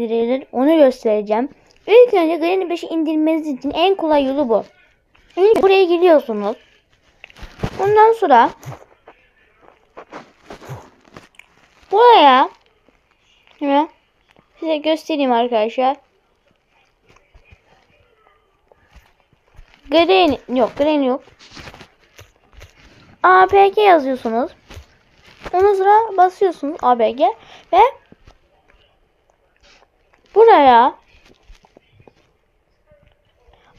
indirilir onu göstereceğim. İlk önce Granny 5'i indirmeniz için en kolay yolu bu. İlk buraya geliyorsunuz. Ondan sonra buraya size göstereyim arkadaşlar. Granny yok Granny yok. APK yazıyorsunuz. Ondan sonra basıyorsunuz APK ve buraya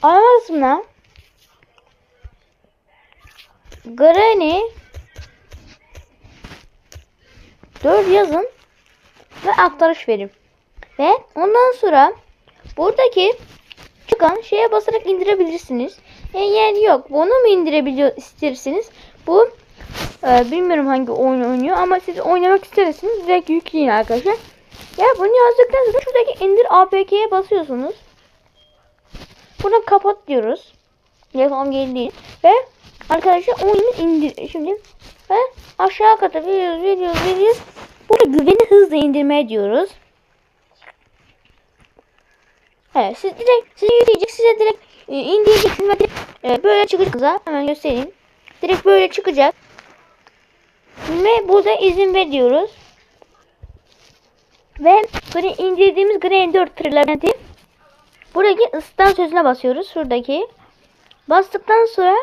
arama Granny 4 yazın ve aktarış verin. Ve ondan sonra buradaki çıkan şeye basarak indirebilirsiniz. Eğer yok bunu mu indirebiliyor isterseniz bu e, bilmiyorum hangi oyun oynuyor ama siz oynamak isterseniz direkt yükleyin arkadaşlar. Ya bunu yazdıktan sonra şuradaki indir APK'ye basıyorsunuz. Bunu kapat diyoruz. Telefon geldi ve arkadaşlar oyunu indir şimdi ve aşağı kata veriyoruz veriyoruz veriyoruz. Burada güveni hızla indirme diyoruz. Evet siz direkt size yükleyecek size direkt e, indireceksiniz ve direkt, e, böyle çıkacak size. hemen göstereyim. Direkt böyle çıkacak. Ve burada izin ver diyoruz. Ve indirdiğimiz 4 trilabenti buradaki ısıtan sözüne basıyoruz. Şuradaki. Bastıktan sonra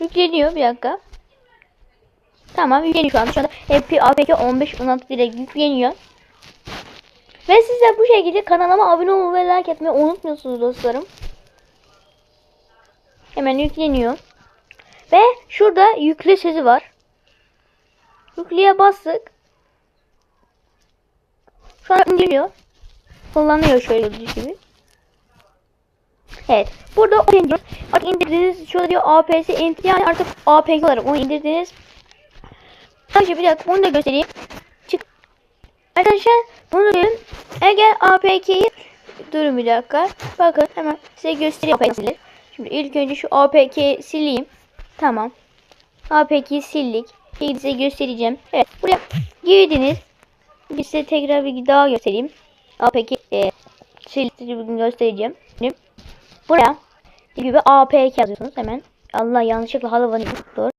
yükleniyor bir dakika. Tamam yükleniyor şu anda. Şu anda AP, APK 15 16 direkt yükleniyor. Ve siz de bu şekilde kanalıma abone olmayı ve like etmeyi unutmuyorsunuz dostlarım. Hemen yükleniyor. Ve şurada yükle sözü var. Yükleye bastık. Şu an indiriyor. Kullanıyor şöyle gördüğünüz gibi. Evet. Burada onu. Artık indirdiğiniz şurada diyor APS indir yani artık APK olarak onu indirdiniz. Arkadaşlar bir dakika onu da göstereyim. Çık. Arkadaşlar bunu diyorum. Eğer APK'yi durun bir dakika. Bakın hemen size göstereyim APK'leri. Şimdi ilk önce şu APK'yi sileyim. Tamam. APK'yi sildik. Şimdi size göstereceğim. Evet. Buraya girdiniz. Bir size tekrar bir daha göstereyim. APK e, sildiğimi göstereceğim. Şimdi buraya gibi APK yazıyorsunuz hemen. Allah yanlışlıkla halavanı doğru.